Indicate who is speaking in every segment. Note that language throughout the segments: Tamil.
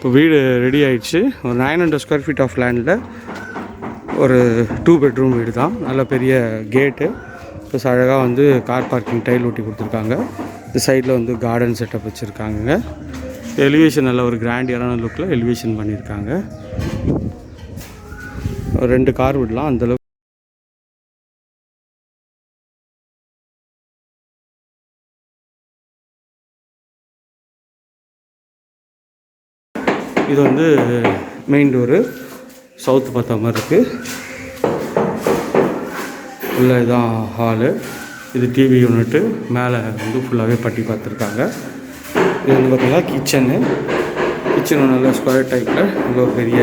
Speaker 1: இப்போ வீடு ரெடி ஆயிடுச்சு. ஒரு nine hundred square feet of லேண்டில் ஒரு டூ பெட்ரூம் வீடு தான் நல்ல பெரிய கேட்டு ப்ளஸ் அழகாக வந்து கார் பார்க்கிங் டைல் ஒட்டி கொடுத்துருக்காங்க. இந்த சைடில் வந்து கார்டன் செட்டப் வச்சுருக்காங்க எலிவேஷன் நல்ல ஒரு கிராண்டியரான லுக்கில் எலிவேஷன் பண்ணியிருக்காங்க ஒரு ரெண்டு கார் விடலாம். அந்தளவுக்கு இது வந்து மெயின் டோரு சவுத் பார்த்த மாதிரி இருக்குது உள்ள இதான் ஹாலு இது டிவி யூனிட்டு மேலே வந்து ஃபுல்லாகவே பட்டி பார்த்துருக்காங்க. இது வந்து பார்த்திங்கன்னா கிச்சனு கிச்சனு நல்ல ஸ்கொயர் டைப்பில் இவ்வளோ பெரிய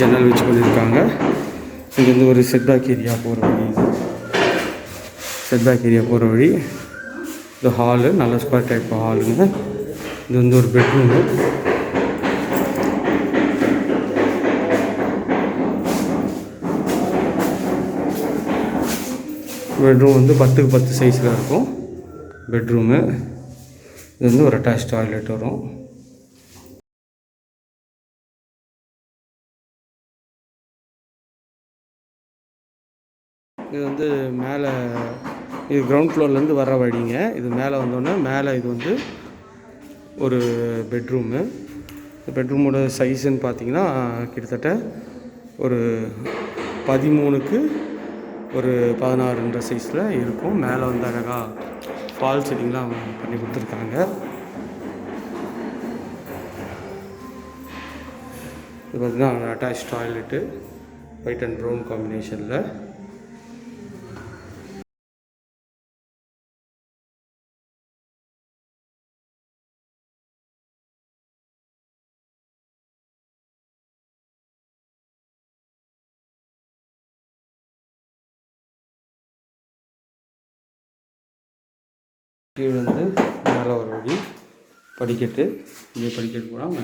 Speaker 1: ஜன்னல் வச்சு பண்ணியிருக்காங்க. இங்கே வந்து ஒரு செட்பேக் ஏரியா போகிற வழி. செட்பேக் ஏரியா போகிற வழி. இது ஹாலு நல்ல ஸ்கொயர் டைப் ஹாலுங்க இது வந்து ஒரு பெட்ரூமு பெட்ரூம் வந்து பத்துக்கு பத்து சைஸில் இருக்கும். பெட்ரூமு இது வந்து ஒரு அட்டாச் டாய்லெட் வரும். இது வந்து மேலே இது கிரவுண்ட் ஃப்ளோர்லேருந்து வர வழிங்க. இது மேலே வந்தோடனே மேலே இது வந்து ஒரு பெட்ரூமு இந்த பெட்ரூமோட சைஸுன்னு பார்த்தீங்கன்னா கிட்டத்தட்ட ஒரு பதிமூணுக்கு ஒரு பதினாறுன்ற சைஸில் இருக்கும். மேலே வந்து அழகாக ஃபால் செட்டிங்லாம் பண்ணி கொடுத்துருக்காங்க. இது பார்த்தீங்கன்னா attach toilet white and brown காம்பினேஷனில் கீழே வந்து மேலே ஒரு வழி படிக்கட்டு இங்கே படிக்கட்டு போனால்